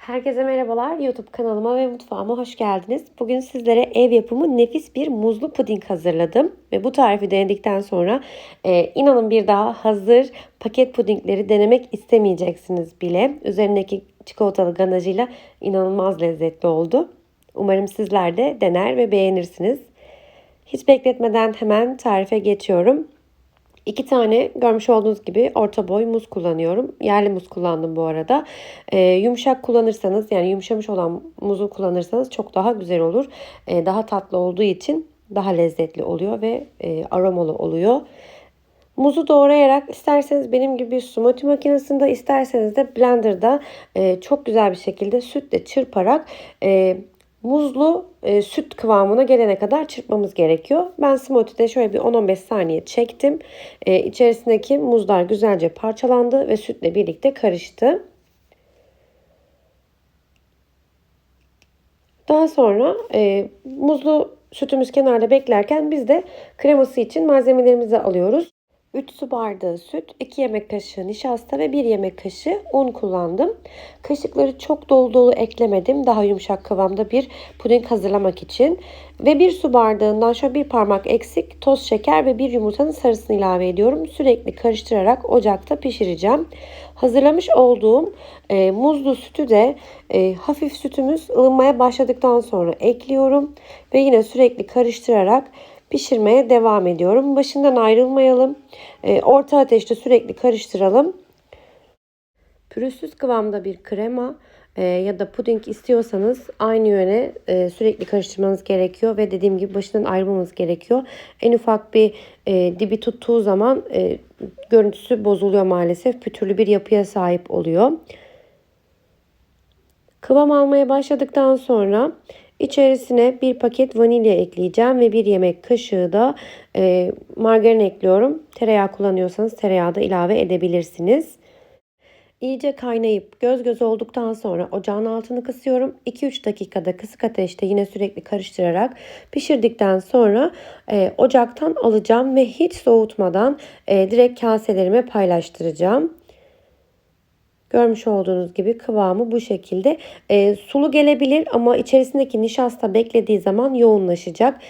Herkese merhabalar. YouTube kanalıma ve mutfağıma hoş geldiniz. Bugün sizlere ev yapımı nefis bir muzlu puding hazırladım. Ve bu tarifi denedikten sonra e, inanın bir daha hazır paket pudingleri denemek istemeyeceksiniz bile. Üzerindeki çikolatalı ganajıyla inanılmaz lezzetli oldu. Umarım sizler de dener ve beğenirsiniz. Hiç bekletmeden hemen tarife geçiyorum. İki tane görmüş olduğunuz gibi orta boy muz kullanıyorum. Yerli muz kullandım bu arada. Ee, yumuşak kullanırsanız yani yumuşamış olan muzu kullanırsanız çok daha güzel olur. Ee, daha tatlı olduğu için daha lezzetli oluyor ve e, aromalı oluyor. Muzu doğrayarak isterseniz benim gibi smoothie makinesinde isterseniz de blenderda e, çok güzel bir şekilde sütle çırparak e, muzlu e, süt kıvamına gelene kadar çırpmamız gerekiyor. Ben smoothie'de şöyle bir 10-15 saniye çektim. E, içerisindeki muzlar güzelce parçalandı ve sütle birlikte karıştı. Daha sonra e, muzlu sütümüz kenarda beklerken biz de kreması için malzemelerimizi alıyoruz. 3 su bardağı süt, 2 yemek kaşığı nişasta ve 1 yemek kaşığı un kullandım. Kaşıkları çok dolu dolu eklemedim. Daha yumuşak kıvamda bir puding hazırlamak için. Ve 1 su bardağından şöyle bir parmak eksik toz şeker ve bir yumurtanın sarısını ilave ediyorum. Sürekli karıştırarak ocakta pişireceğim. Hazırlamış olduğum e, muzlu sütü de e, hafif sütümüz ılınmaya başladıktan sonra ekliyorum. Ve yine sürekli karıştırarak pişirmeye devam ediyorum. Başından ayrılmayalım. E, orta ateşte sürekli karıştıralım. Pürüzsüz kıvamda bir krema e, ya da puding istiyorsanız aynı yöne e, sürekli karıştırmanız gerekiyor ve dediğim gibi başından ayrılmamız gerekiyor. En ufak bir e, dibi tuttuğu zaman görüntüsü bozuluyor maalesef. Pütürlü bir yapıya sahip oluyor. Kıvam almaya başladıktan sonra İçerisine bir paket vanilya ekleyeceğim ve bir yemek kaşığı da e, margarin ekliyorum. Tereyağı kullanıyorsanız tereyağı da ilave edebilirsiniz. İyice kaynayıp göz göz olduktan sonra ocağın altını kısıyorum. 2-3 dakikada kısık ateşte yine sürekli karıştırarak pişirdikten sonra e, ocaktan alacağım ve hiç soğutmadan e, direkt kaselerime paylaştıracağım. Görmüş olduğunuz gibi kıvamı bu şekilde. E, sulu gelebilir ama içerisindeki nişasta beklediği zaman yoğunlaşacak.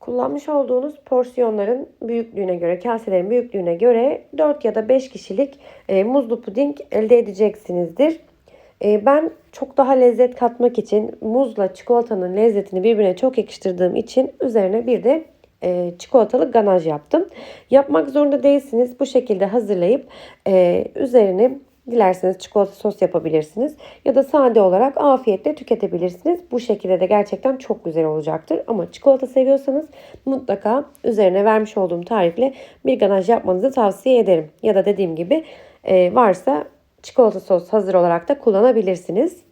Kullanmış olduğunuz porsiyonların büyüklüğüne göre, kaselerin büyüklüğüne göre 4 ya da 5 kişilik e, muzlu puding elde edeceksinizdir. E, ben çok daha lezzet katmak için muzla çikolatanın lezzetini birbirine çok yakıştırdığım için üzerine bir de e, çikolatalı ganaj yaptım. Yapmak zorunda değilsiniz. Bu şekilde hazırlayıp e, üzerine Dilerseniz çikolata sos yapabilirsiniz ya da sade olarak afiyetle tüketebilirsiniz. Bu şekilde de gerçekten çok güzel olacaktır. Ama çikolata seviyorsanız mutlaka üzerine vermiş olduğum tarifle bir ganaj yapmanızı tavsiye ederim. Ya da dediğim gibi e, varsa çikolata sos hazır olarak da kullanabilirsiniz.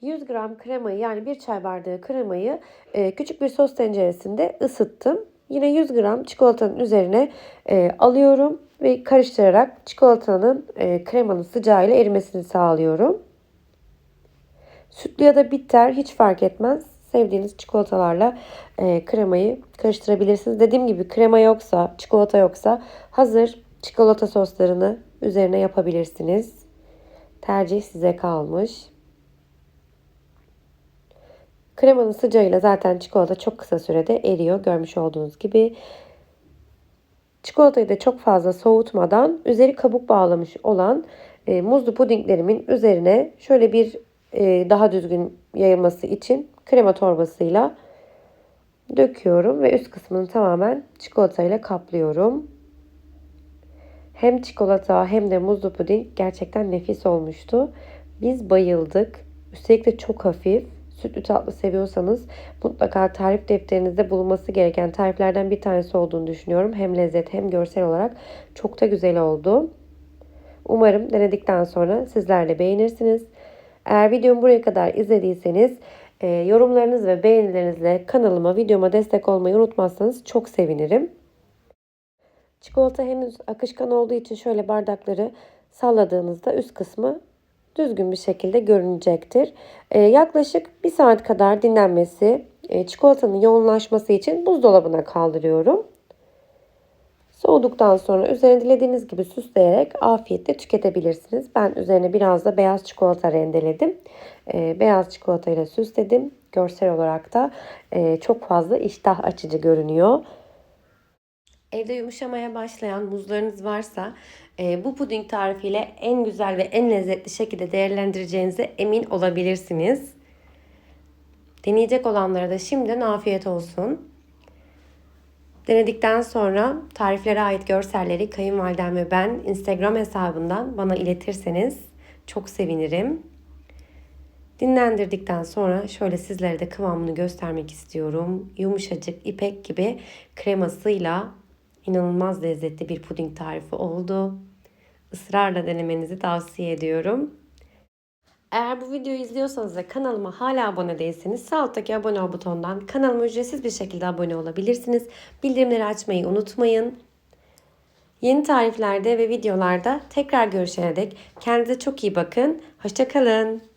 100 gram kremayı yani bir çay bardağı kremayı e, küçük bir sos tenceresinde ısıttım. Yine 100 gram çikolatanın üzerine e, alıyorum ve karıştırarak çikolatanın e, kremanın sıcağıyla erimesini sağlıyorum. Sütlü ya da bitter hiç fark etmez. Sevdiğiniz çikolatalarla e, kremayı karıştırabilirsiniz. Dediğim gibi krema yoksa, çikolata yoksa hazır çikolata soslarını üzerine yapabilirsiniz. Tercih size kalmış. Kremanın sıcağıyla zaten çikolata çok kısa sürede eriyor. Görmüş olduğunuz gibi. Çikolatayı da çok fazla soğutmadan üzeri kabuk bağlamış olan e, muzlu pudinglerimin üzerine şöyle bir e, daha düzgün yayılması için krema torbasıyla döküyorum ve üst kısmını tamamen çikolatayla kaplıyorum. Hem çikolata hem de muzlu puding gerçekten nefis olmuştu. Biz bayıldık. Üstelik de çok hafif sütlü tatlı seviyorsanız mutlaka tarif defterinizde bulunması gereken tariflerden bir tanesi olduğunu düşünüyorum. Hem lezzet hem görsel olarak çok da güzel oldu. Umarım denedikten sonra sizler de beğenirsiniz. Eğer videomu buraya kadar izlediyseniz e, yorumlarınız ve beğenilerinizle kanalıma, videoma destek olmayı unutmazsanız çok sevinirim. Çikolata henüz akışkan olduğu için şöyle bardakları salladığınızda üst kısmı düzgün bir şekilde görünecektir. Ee, yaklaşık bir saat kadar dinlenmesi, e, çikolatanın yoğunlaşması için buzdolabına kaldırıyorum. Soğuduktan sonra üzerine dilediğiniz gibi süsleyerek afiyetle tüketebilirsiniz. Ben üzerine biraz da beyaz çikolata rendeledim. Ee, beyaz çikolatayla süsledim. Görsel olarak da e, çok fazla iştah açıcı görünüyor. Evde yumuşamaya başlayan muzlarınız varsa e, bu puding tarifiyle en güzel ve en lezzetli şekilde değerlendireceğinize emin olabilirsiniz. Deneyecek olanlara da şimdiden afiyet olsun. Denedikten sonra tariflere ait görselleri kayınvalidem ve ben Instagram hesabından bana iletirseniz çok sevinirim. Dinlendirdikten sonra şöyle sizlere de kıvamını göstermek istiyorum. Yumuşacık ipek gibi kremasıyla inanılmaz lezzetli bir puding tarifi oldu. Israrla denemenizi tavsiye ediyorum. Eğer bu videoyu izliyorsanız ve kanalıma hala abone değilseniz sağ alttaki abone ol butonundan kanalıma ücretsiz bir şekilde abone olabilirsiniz. Bildirimleri açmayı unutmayın. Yeni tariflerde ve videolarda tekrar görüşene dek kendinize çok iyi bakın. Hoşçakalın.